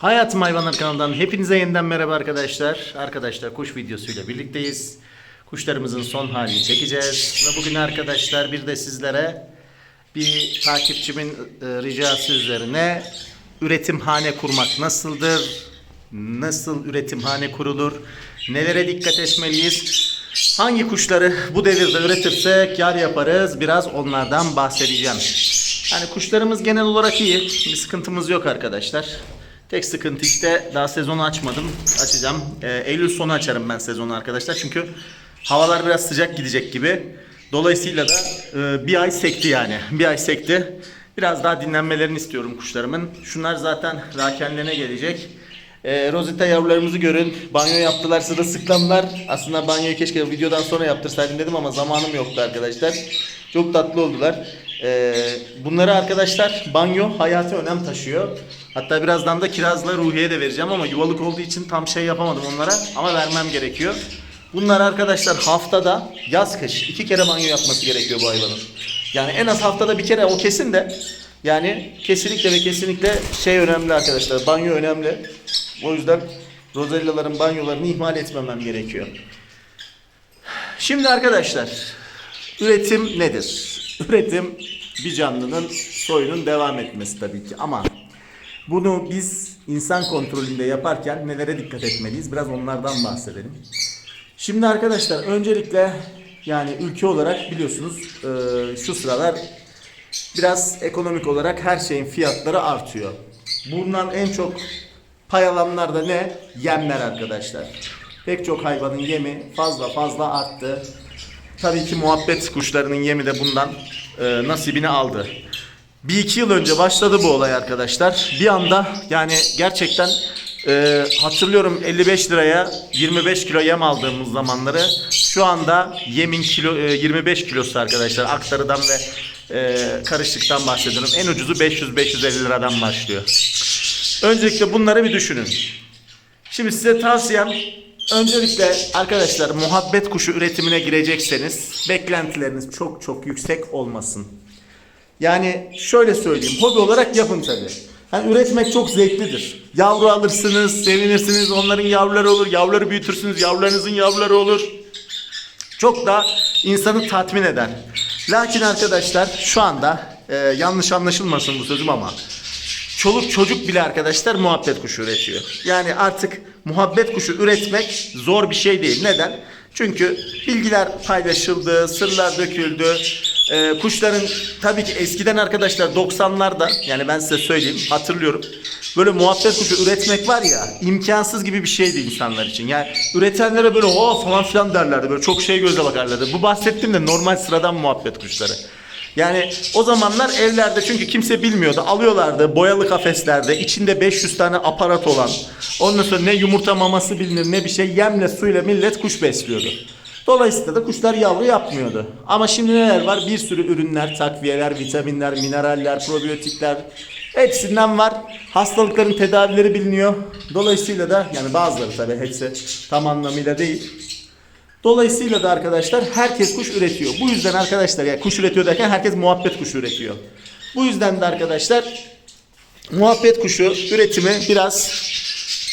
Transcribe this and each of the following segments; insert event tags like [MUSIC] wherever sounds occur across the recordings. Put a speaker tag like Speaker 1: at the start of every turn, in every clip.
Speaker 1: Hayatım Hayvanlar kanalından hepinize yeniden merhaba arkadaşlar. Arkadaşlar kuş videosuyla birlikteyiz. Kuşlarımızın son halini çekeceğiz. Ve bugün arkadaşlar bir de sizlere bir takipçimin e, ricası üzerine üretimhane kurmak nasıldır? Nasıl üretimhane kurulur? Nelere dikkat etmeliyiz? Hangi kuşları bu devirde üretirsek yar yaparız? Biraz onlardan bahsedeceğim. Yani kuşlarımız genel olarak iyi. Bir sıkıntımız yok arkadaşlar. Tek sıkıntı işte daha sezonu açmadım. Açacağım. Ee, Eylül sonu açarım ben sezonu arkadaşlar. Çünkü havalar biraz sıcak gidecek gibi. Dolayısıyla da e, bir ay sekti yani. [LAUGHS] Bir ay sekti. Biraz daha dinlenmelerini istiyorum kuşlarımın. Şunlar zaten rakenlerine gelecek. E, Rosetta yavrularımızı görün. Banyo yaptılar sırılsıklamlar. Aslında banyoyu keşke videodan sonra yaptırsaydım dedim ama zamanım yoktu arkadaşlar. Çok tatlı oldular. E, bunları arkadaşlar banyo hayati önem taşıyor. Hatta birazdan da kirazla ruhiye de vereceğim ama yuvalık olduğu için tam şey yapamadım onlara. Ama vermem gerekiyor. Bunlar arkadaşlar haftada yaz kış iki kere banyo yapması gerekiyor bu hayvanın. Yani en az haftada bir kere o kesin de yani kesinlikle ve kesinlikle şey önemli arkadaşlar. Banyo önemli. O yüzden Rozellaların banyolarını ihmal etmemem gerekiyor. Şimdi arkadaşlar üretim nedir? Üretim bir canlının soyunun devam etmesi tabii ki ama bunu biz insan kontrolünde yaparken nelere dikkat etmeliyiz? Biraz onlardan bahsedelim. Şimdi arkadaşlar öncelikle yani ülke olarak biliyorsunuz e, şu sıralar biraz ekonomik olarak her şeyin fiyatları artıyor. Bundan en çok pay alanlar da ne? Yemler arkadaşlar. Pek çok hayvanın yemi fazla fazla arttı. Tabii ki muhabbet kuşlarının yemi de bundan e, nasibini aldı. Bir iki yıl önce başladı bu olay arkadaşlar. Bir anda yani gerçekten e, hatırlıyorum 55 liraya 25 kilo yem aldığımız zamanları. Şu anda yemin kilo e, 25 kilosu arkadaşlar. Aktarıdan ve e, karışıktan bahsediyorum. En ucuzu 500-550 liradan başlıyor. Öncelikle bunları bir düşünün. Şimdi size tavsiyem öncelikle arkadaşlar muhabbet kuşu üretimine girecekseniz beklentileriniz çok çok yüksek olmasın. Yani şöyle söyleyeyim hobi olarak yapın tabi. Hani üretmek çok zevklidir. Yavru alırsınız, sevinirsiniz, onların yavruları olur, yavruları büyütürsünüz, yavrularınızın yavruları olur. Çok da insanı tatmin eder. Lakin arkadaşlar şu anda e, yanlış anlaşılmasın bu sözüm ama çoluk çocuk bile arkadaşlar muhabbet kuşu üretiyor. Yani artık muhabbet kuşu üretmek zor bir şey değil. Neden? Çünkü bilgiler paylaşıldı, sırlar döküldü. Ee, kuşların tabii ki eskiden arkadaşlar 90'larda yani ben size söyleyeyim hatırlıyorum. Böyle muhabbet kuşu üretmek var ya imkansız gibi bir şeydi insanlar için. Yani üretenlere böyle o falan filan derlerdi. Böyle çok şey göze bakarlardı. Bu bahsettiğim de normal sıradan muhabbet kuşları. Yani o zamanlar evlerde çünkü kimse bilmiyordu. Alıyorlardı boyalı kafeslerde içinde 500 tane aparat olan. Ondan sonra ne yumurta maması bilinir ne bir şey yemle suyla millet kuş besliyordu. Dolayısıyla da kuşlar yavru yapmıyordu. Ama şimdi neler var? Bir sürü ürünler, takviyeler, vitaminler, mineraller, probiyotikler hepsinden var. Hastalıkların tedavileri biliniyor. Dolayısıyla da yani bazıları tabii hepsi tam anlamıyla değil. Dolayısıyla da arkadaşlar herkes kuş üretiyor. Bu yüzden arkadaşlar yani kuş üretiyor derken herkes muhabbet kuşu üretiyor. Bu yüzden de arkadaşlar muhabbet kuşu üretimi biraz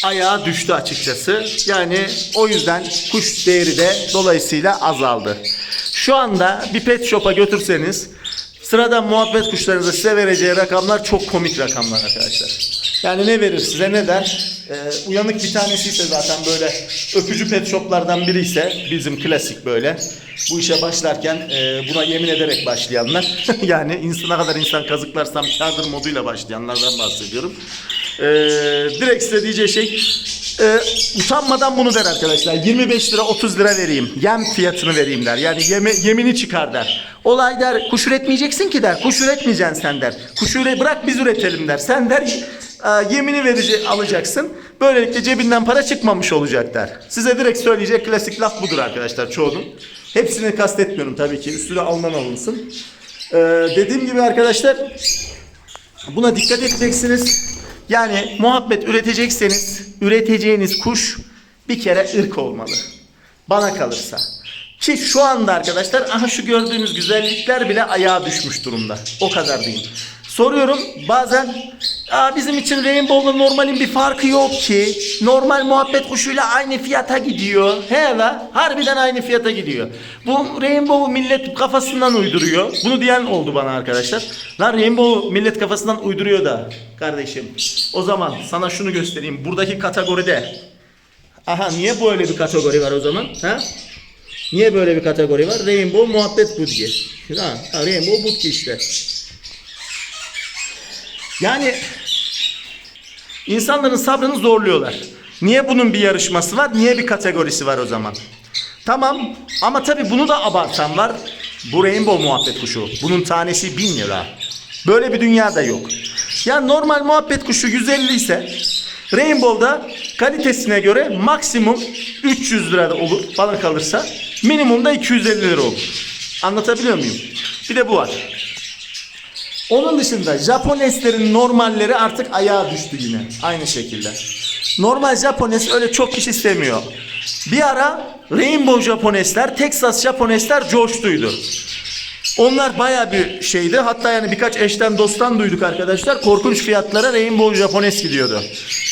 Speaker 1: ayağa düştü açıkçası. Yani o yüzden kuş değeri de dolayısıyla azaldı. Şu anda bir pet shop'a götürseniz sıradan muhabbet kuşlarınıza size vereceği rakamlar çok komik rakamlar arkadaşlar. Yani ne verir size ne der? Ee, uyanık bir tanesi ise zaten böyle öpücü pet shoplardan biri ise bizim klasik böyle bu işe başlarken e, buna yemin ederek başlayanlar [LAUGHS] yani insana kadar insan kazıklarsam kârdır moduyla başlayanlardan bahsediyorum. Ee, direkt size diyeceği şey e, utanmadan bunu der arkadaşlar. 25 lira 30 lira vereyim. Yem fiyatını vereyim der. Yani yeme, yemini çıkar der. Olay der kuş üretmeyeceksin ki der. Kuş üretmeyeceksin sen der. Kuş üre bırak biz üretelim der. Sen der e, yemini verici alacaksın. Böylelikle cebinden para çıkmamış olacak der. Size direkt söyleyecek klasik laf budur arkadaşlar çoğunun. Hepsini kastetmiyorum tabii ki. Üstüne alınan alınsın. Ee, dediğim gibi arkadaşlar Buna dikkat edeceksiniz. Yani muhabbet üretecekseniz üreteceğiniz kuş bir kere ırk olmalı. Bana kalırsa. Ki şu anda arkadaşlar aha şu gördüğünüz güzellikler bile ayağa düşmüş durumda. O kadar diyeyim. Soruyorum bazen Aa, bizim için Rainbow'la normalin bir farkı yok ki. Normal muhabbet kuşuyla aynı fiyata gidiyor. He la harbiden aynı fiyata gidiyor. Bu Rainbow'u millet kafasından uyduruyor. Bunu diyen oldu bana arkadaşlar. Lan Rainbow'u millet kafasından uyduruyor da kardeşim. O zaman sana şunu göstereyim. Buradaki kategoride. Aha niye böyle bir kategori var o zaman? Ha? Niye böyle bir kategori var? Rainbow muhabbet budgi. Ha, Rainbow budgi işte. Yani insanların sabrını zorluyorlar. Niye bunun bir yarışması var? Niye bir kategorisi var o zaman? Tamam ama tabi bunu da abartan var. Bu rainbow muhabbet kuşu. Bunun tanesi 1000 lira. Böyle bir dünya da yok. Ya normal muhabbet kuşu 150 ise Rainbow'da kalitesine göre maksimum 300 lira da olur bana kalırsa. Minimum da 250 lira olur. Anlatabiliyor muyum? Bir de bu var. Onun dışında Japoneslerin normalleri artık ayağa düştü yine. Aynı şekilde. Normal Japones öyle çok kişi istemiyor. Bir ara Rainbow Japonesler, Texas Japonesler coştuydu. Onlar baya bir şeydi. Hatta yani birkaç eşten dosttan duyduk arkadaşlar. Korkunç fiyatlara Rainbow Japones gidiyordu.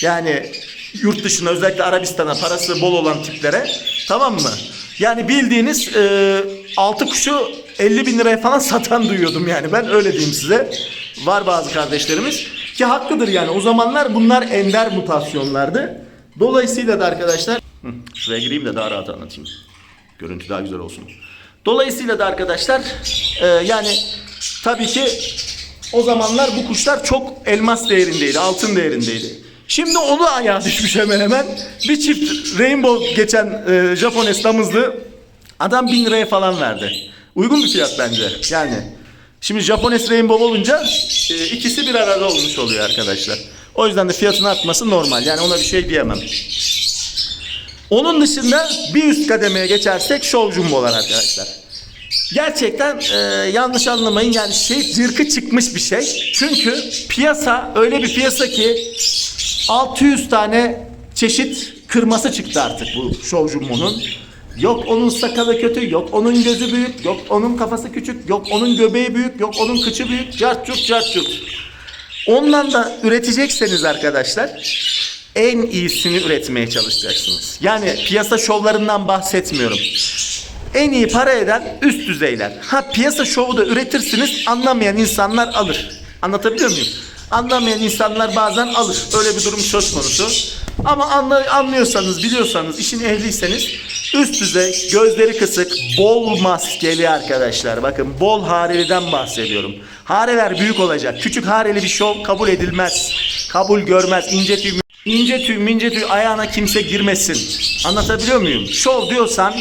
Speaker 1: Yani yurt dışına özellikle Arabistan'a parası bol olan tiplere. Tamam mı? Yani bildiğiniz e, altı kuşu 50 bin liraya falan satan duyuyordum yani. Ben öyle diyeyim size. Var bazı kardeşlerimiz. Ki hakkıdır yani. O zamanlar bunlar ender mutasyonlardı. Dolayısıyla da arkadaşlar... Hı, şuraya gireyim de daha rahat anlatayım. Görüntü daha güzel olsun. Dolayısıyla da arkadaşlar e, yani tabii ki o zamanlar bu kuşlar çok elmas değerindeydi, altın değerindeydi. Şimdi onu ayağa düşmüş hemen hemen. Bir çift rainbow geçen e, Japones damızlı adam bin liraya falan verdi. Uygun bir fiyat bence. Yani şimdi Japones rainbow olunca e, ikisi bir arada olmuş oluyor arkadaşlar. O yüzden de fiyatın artması normal. Yani ona bir şey diyemem. Onun dışında bir üst kademeye geçersek show jumbolar arkadaşlar. Gerçekten e, yanlış anlamayın yani şey cırkı çıkmış bir şey. Çünkü piyasa öyle bir piyasa ki 600 tane çeşit kırması çıktı artık bu show jumbo'nun. Yok onun sakalı kötü, yok onun gözü büyük, yok onun kafası küçük, yok onun göbeği büyük, yok onun kıçı büyük, cart curt cart curt. Ondan da üretecekseniz arkadaşlar en iyisini üretmeye çalışacaksınız. Yani piyasa şovlarından bahsetmiyorum. En iyi para eden üst düzeyler. Ha piyasa şovu da üretirsiniz anlamayan insanlar alır. Anlatabiliyor muyum? Anlamayan insanlar bazen alır. Öyle bir durum söz konusu. Ama anlıyorsanız, biliyorsanız, işin ehliyseniz üst düzey, gözleri kısık, bol maskeli arkadaşlar. Bakın bol hareliden bahsediyorum. Hareler büyük olacak. Küçük hareli bir şov kabul edilmez. Kabul görmez. İnce tüy, ince tüy, mince tüy ayağına kimse girmesin. Anlatabiliyor muyum? Şov diyorsan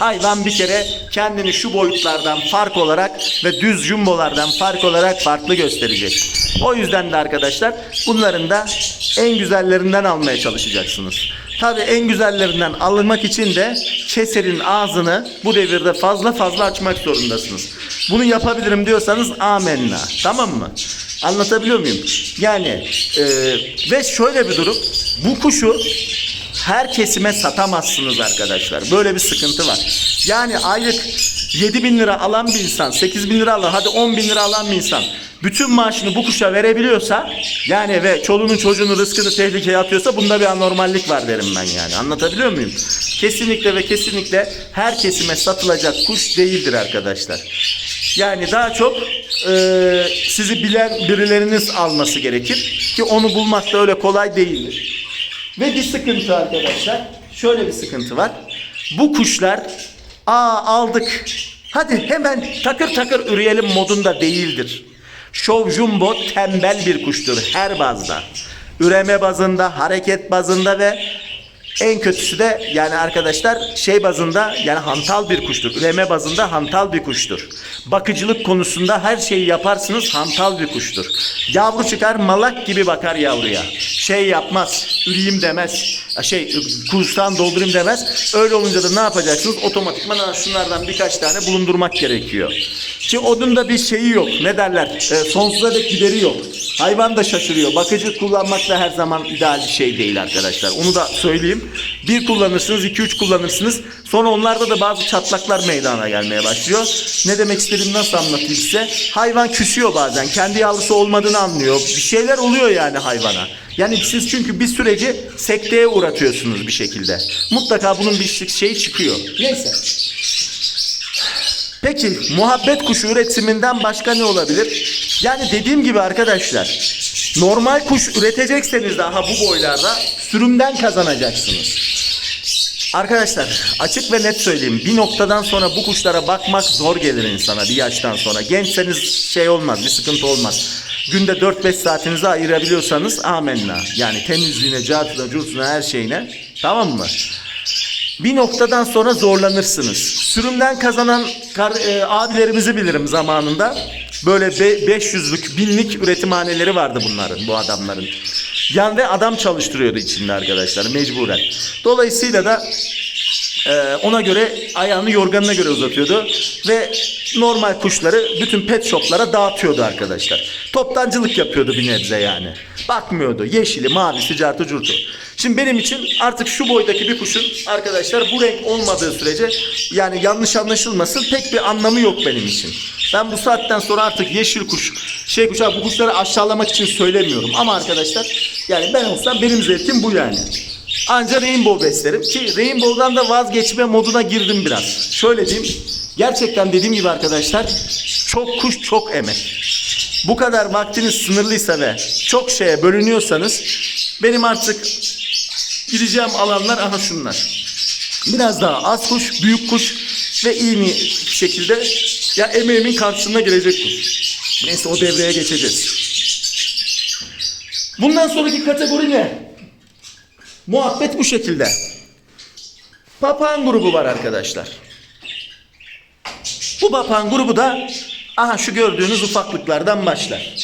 Speaker 1: hayvan bir kere kendini şu boyutlardan fark olarak ve düz jumbolardan fark olarak farklı gösterecek. O yüzden de arkadaşlar bunların da en güzellerinden almaya çalışacaksınız. Tabii en güzellerinden alınmak için de keserin ağzını bu devirde fazla fazla açmak zorundasınız. Bunu yapabilirim diyorsanız amenna. Tamam mı? Anlatabiliyor muyum? Yani e, ve şöyle bir durum. Bu kuşu her kesime satamazsınız arkadaşlar. Böyle bir sıkıntı var. Yani aylık 7 bin lira alan bir insan, 8 bin lira alan, hadi 10 bin lira alan bir insan bütün maaşını bu kuşa verebiliyorsa yani ve çoluğunun çocuğunun rızkını tehlikeye atıyorsa bunda bir anormallik var derim ben yani. Anlatabiliyor muyum? Kesinlikle ve kesinlikle her kesime satılacak kuş değildir arkadaşlar. Yani daha çok e, sizi bilen birileriniz alması gerekir ki onu bulmak da öyle kolay değildir. Ve bir sıkıntı arkadaşlar. Şöyle bir sıkıntı var. Bu kuşlar aa aldık. Hadi hemen takır takır üreyelim modunda değildir. Show Jumbo tembel bir kuştur her bazda. Üreme bazında, hareket bazında ve en kötüsü de yani arkadaşlar şey bazında yani hantal bir kuştur. Üreme bazında hantal bir kuştur. Bakıcılık konusunda her şeyi yaparsınız hantal bir kuştur. Yavru çıkar malak gibi bakar yavruya. Şey yapmaz, üreyim demez. Şey kurstan doldurayım demez. Öyle olunca da ne yapacaksınız? Otomatikman şunlardan birkaç tane bulundurmak gerekiyor. Ki onun da bir şeyi yok. Ne derler? E, sonsuza dek gideri yok. Hayvan da şaşırıyor. Bakıcı kullanmak da her zaman ideal bir şey değil arkadaşlar. Onu da söyleyeyim. Bir kullanırsınız, iki üç kullanırsınız. Sonra onlarda da bazı çatlaklar meydana gelmeye başlıyor. Ne demek istediğimi nasıl anlatayım size? Hayvan küsüyor bazen. Kendi yavrusu olmadığını anlıyor. Bir şeyler oluyor yani hayvana. Yani siz çünkü bir süreci sekteye uğratıyorsunuz bir şekilde. Mutlaka bunun bir şey çıkıyor. Neyse. Peki muhabbet kuşu üretiminden başka ne olabilir? Yani dediğim gibi arkadaşlar normal kuş üretecekseniz daha bu boylarda sürümden kazanacaksınız. Arkadaşlar açık ve net söyleyeyim bir noktadan sonra bu kuşlara bakmak zor gelir insana bir yaştan sonra. Gençseniz şey olmaz bir sıkıntı olmaz. Günde 4-5 saatinizi ayırabiliyorsanız amenna. Yani temizliğine, cartına, curtuna her şeyine tamam mı? Bir noktadan sonra zorlanırsınız. Sürümden kazanan e, abilerimizi bilirim zamanında. Böyle be, 500'lük, binlik üretimhaneleri vardı bunların, bu adamların. Yan ve adam çalıştırıyordu içinde arkadaşlar mecburen. Dolayısıyla da e, ona göre ayağını yorganına göre uzatıyordu ve normal kuşları bütün pet shoplara dağıtıyordu arkadaşlar. Toptancılık yapıyordu bir nebze yani. Bakmıyordu. Yeşili, mavisi, cartı, curtu. Şimdi benim için artık şu boydaki bir kuşun arkadaşlar bu renk olmadığı sürece yani yanlış anlaşılmasın pek bir anlamı yok benim için. Ben bu saatten sonra artık yeşil kuş, şey kuş bu kuşları aşağılamak için söylemiyorum ama arkadaşlar yani ben olsam benim zevkim bu yani. Anca Rainbow beslerim ki Rainbow'dan da vazgeçme moduna girdim biraz. Şöyle diyeyim. Gerçekten dediğim gibi arkadaşlar çok kuş çok emek. Bu kadar vaktiniz sınırlıysa ve çok şeye bölünüyorsanız benim artık gideceğim alanlar aha şunlar. Biraz daha az kuş, büyük kuş ve iyi bir şekilde ya emeğimin karşısına gelecek kuş. Neyse o devreye geçeceğiz. Bundan sonraki kategori ne? Muhabbet bu şekilde. Papağan grubu var arkadaşlar. Bu papağan grubu da aha şu gördüğünüz ufaklıklardan başlar.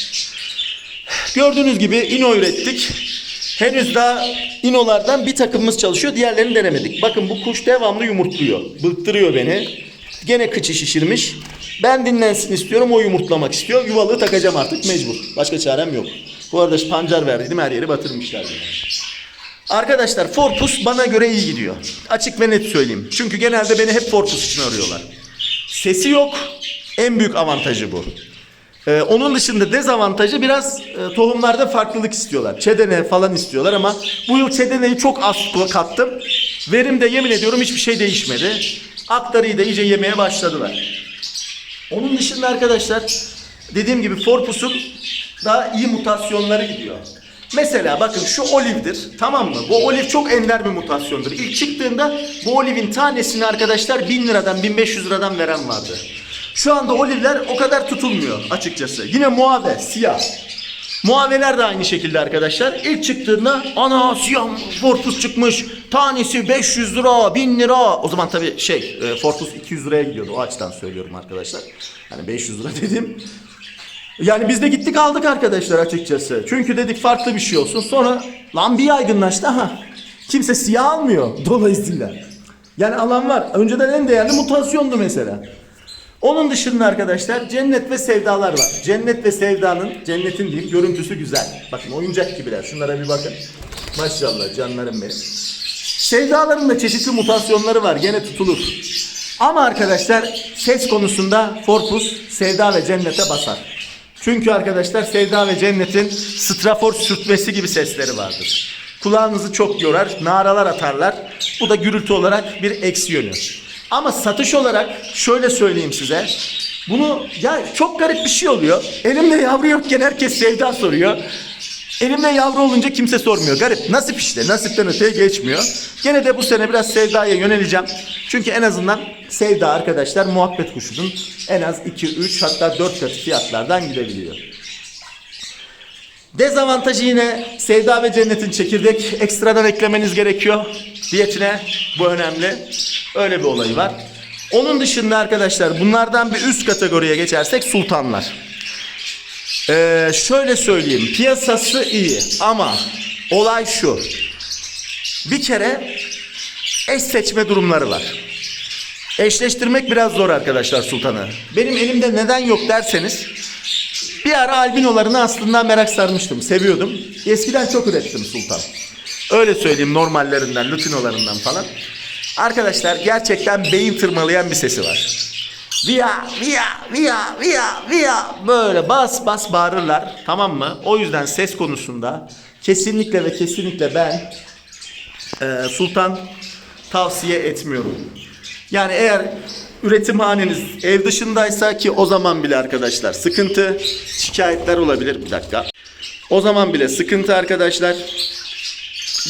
Speaker 1: Gördüğünüz gibi ino ürettik. Henüz daha inolardan bir takımımız çalışıyor. Diğerlerini denemedik. Bakın bu kuş devamlı yumurtluyor. Bıktırıyor beni. Gene kıçı şişirmiş. Ben dinlensin istiyorum. O yumurtlamak istiyor. Yuvalığı takacağım artık mecbur. Başka çarem yok. Bu arada pancar verdiydim. Her yeri batırmışlar. beni. Arkadaşlar Forpus bana göre iyi gidiyor. Açık ve net söyleyeyim. Çünkü genelde beni hep Forpus için arıyorlar. Sesi yok. En büyük avantajı bu. Ee, onun dışında dezavantajı biraz e, tohumlarda farklılık istiyorlar. Çedene falan istiyorlar ama bu yıl çedeneyi çok az kattım. Verimde yemin ediyorum hiçbir şey değişmedi. Aktarıyı da iyice yemeye başladılar. Onun dışında arkadaşlar dediğim gibi Forpus'un daha iyi mutasyonları gidiyor. Mesela bakın şu olivdir tamam mı? Bu oliv çok ender bir mutasyondur. İlk çıktığında bu olivin tanesini arkadaşlar 1000 liradan 1500 liradan veren vardı. Şu anda olivler o kadar tutulmuyor açıkçası. Yine muave siyah. Muaveler de aynı şekilde arkadaşlar. İlk çıktığında ana siyah Fortus çıkmış. Tanesi 500 lira, 1000 lira. O zaman tabii şey e, Fortus 200 liraya gidiyordu. O açıdan söylüyorum arkadaşlar. Hani 500 lira [LAUGHS] dedim. Yani biz de gittik aldık arkadaşlar açıkçası. Çünkü dedik farklı bir şey olsun. Sonra lan bir yaygınlaştı ha. Kimse siyah almıyor [LAUGHS] dolayısıyla. Yani alan var. Önceden en değerli mutasyondu mesela. Onun dışında arkadaşlar cennet ve sevdalar var. Cennet ve sevdanın, cennetin diyeyim görüntüsü güzel. Bakın oyuncak gibiler. Şunlara bir bakın. Maşallah canlarım benim. Sevdaların da çeşitli mutasyonları var. Gene tutulur. Ama arkadaşlar ses konusunda Forpus sevda ve cennete basar. Çünkü arkadaşlar sevda ve cennetin strafor sürtmesi gibi sesleri vardır. Kulağınızı çok yorar, naralar atarlar. Bu da gürültü olarak bir eksi yönü. Ama satış olarak şöyle söyleyeyim size. Bunu ya çok garip bir şey oluyor. Elimde yavru yokken herkes sevda soruyor. Elimde yavru olunca kimse sormuyor. Garip. Nasip işte. Nasipten öteye geçmiyor. Gene de bu sene biraz sevdaya yöneleceğim. Çünkü en azından sevda arkadaşlar muhabbet kuşunun en az 2, 3 hatta 4 katı fiyatlardan gidebiliyor. Dezavantajı yine sevda ve cennetin çekirdek ekstradan eklemeniz gerekiyor diyetine. Bu önemli. Öyle bir olayı var. Onun dışında arkadaşlar bunlardan bir üst kategoriye geçersek sultanlar. Ee, şöyle söyleyeyim piyasası iyi ama olay şu. Bir kere eş seçme durumları var. Eşleştirmek biraz zor arkadaşlar sultanı. Benim elimde neden yok derseniz Bir ara albinolarını aslında merak sarmıştım. Seviyordum. Eskiden çok ürettim Sultan. Öyle söyleyeyim normallerinden, lutinolarından falan. Arkadaşlar gerçekten beyin tırmalayan bir sesi var. Via, via, via, via, via böyle bas bas bağırırlar. Tamam mı? O yüzden ses konusunda kesinlikle ve kesinlikle ben e, Sultan tavsiye etmiyorum. Yani eğer üretimhaneniz ev dışındaysa ki o zaman bile arkadaşlar sıkıntı, şikayetler olabilir. Bir dakika. O zaman bile sıkıntı arkadaşlar.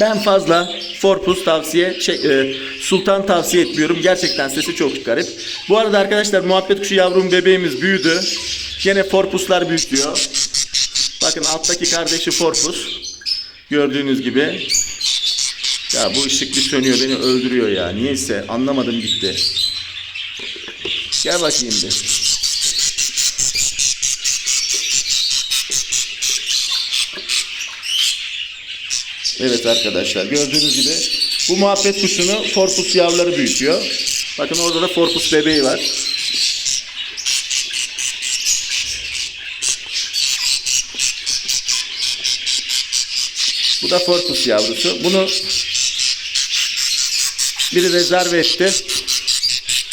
Speaker 1: Ben fazla Forpus tavsiye, şey, e, Sultan tavsiye etmiyorum. Gerçekten sesi çok garip. Bu arada arkadaşlar muhabbet kuşu yavrum bebeğimiz büyüdü. Yine Forpuslar büyütüyor. Bakın alttaki kardeşi Forpus. Gördüğünüz gibi. Ya bu ışık bir sönüyor beni öldürüyor ya. Niyeyse anlamadım gitti. Gel bakayım bir. Evet arkadaşlar gördüğünüz gibi bu muhabbet kuşunu Forpus yavruları büyütüyor. Bakın orada da Forpus bebeği var. Bu da Forpus yavrusu. Bunu biri rezerve etti.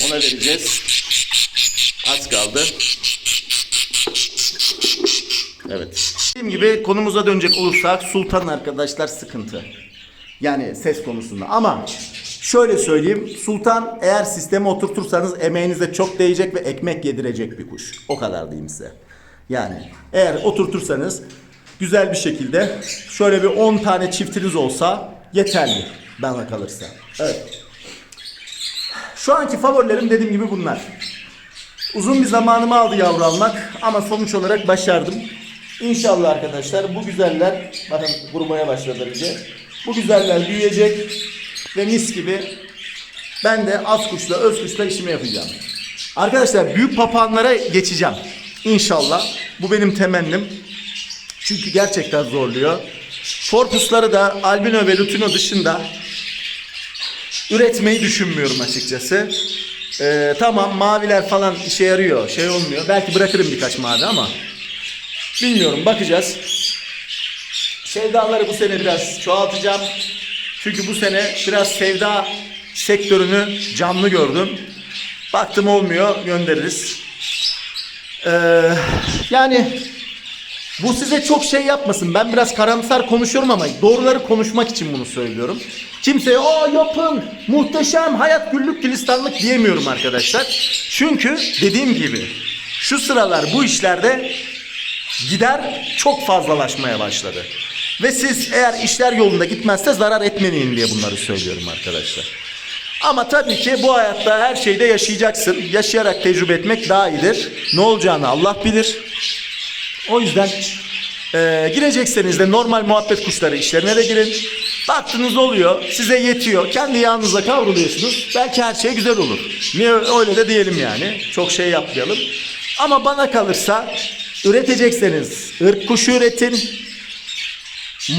Speaker 1: Ona vereceğiz. Az kaldı. Evet. Dediğim gibi konumuza dönecek olursak Sultan arkadaşlar sıkıntı. Yani ses konusunda ama şöyle söyleyeyim Sultan eğer sisteme oturtursanız emeğinize çok değecek ve ekmek yedirecek bir kuş. O kadar diyeyim size. Yani eğer oturtursanız güzel bir şekilde şöyle bir 10 tane çiftiniz olsa yeterli bana kalırsa. Evet. Şu anki favorilerim dediğim gibi bunlar. Uzun bir zamanımı aldı yavru almak ama sonuç olarak başardım. İnşallah arkadaşlar bu güzeller bakın kurumaya başladı iyice. Bu güzeller büyüyecek ve mis gibi ben de az kuşla öz kuşla işimi yapacağım. Arkadaşlar büyük papağanlara geçeceğim. İnşallah. Bu benim temennim. Çünkü gerçekten zorluyor. Forpusları da albino ve lutino dışında üretmeyi düşünmüyorum açıkçası. Ee, tamam maviler falan işe yarıyor. Şey olmuyor. Belki bırakırım birkaç mavi ama bilmiyorum bakacağız. Sevdaları bu sene biraz çoğaltacağım. Çünkü bu sene biraz sevda sektörünü canlı gördüm. Baktım olmuyor göndeririz. Ee, yani bu size çok şey yapmasın. Ben biraz karamsar konuşuyorum ama doğruları konuşmak için bunu söylüyorum. Kimseye o yapın, muhteşem, hayat güllük gülistanlık diyemiyorum arkadaşlar. Çünkü dediğim gibi şu sıralar bu işlerde gider çok fazlalaşmaya başladı. Ve siz eğer işler yolunda gitmezse zarar etmeyin diye bunları söylüyorum arkadaşlar. Ama tabii ki bu hayatta her şeyde yaşayacaksın. Yaşayarak tecrübe etmek daha iyidir. Ne olacağını Allah bilir. O yüzden e, girecekseniz de normal muhabbet kuşları işlerine de girin. Baktınız oluyor, size yetiyor. Kendi yağınıza kavruluyorsunuz. Belki her şey güzel olur. Niye öyle de diyelim yani. Çok şey yapmayalım. Ama bana kalırsa üretecekseniz ırk kuşu üretin.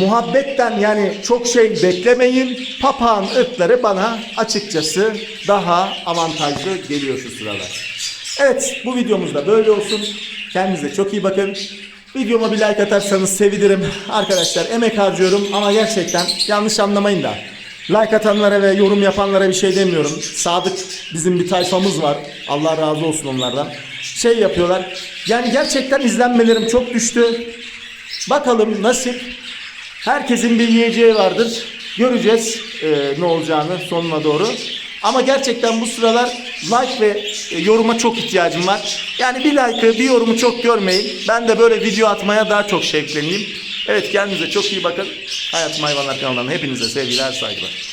Speaker 1: Muhabbetten yani çok şey beklemeyin. Papağan ırkları bana açıkçası daha avantajlı geliyor şu sıralar. Evet bu videomuz da böyle olsun. Kendinize çok iyi bakın. Videoma bir like atarsanız sevinirim. Arkadaşlar emek harcıyorum ama gerçekten yanlış anlamayın da. Like atanlara ve yorum yapanlara bir şey demiyorum. Sadık bizim bir tayfamız var. Allah razı olsun onlardan. Şey yapıyorlar. Yani gerçekten izlenmelerim çok düştü. Bakalım nasip. Herkesin bir yiyeceği vardır. Göreceğiz e, ne olacağını sonuna doğru. Ama gerçekten bu sıralar like ve e, yoruma çok ihtiyacım var. Yani bir like'ı bir yorumu çok görmeyin. Ben de böyle video atmaya daha çok şevkleneyim. Evet kendinize çok iyi bakın. Hayatım Hayvanlar kanalından hepinize sevgiler saygılar.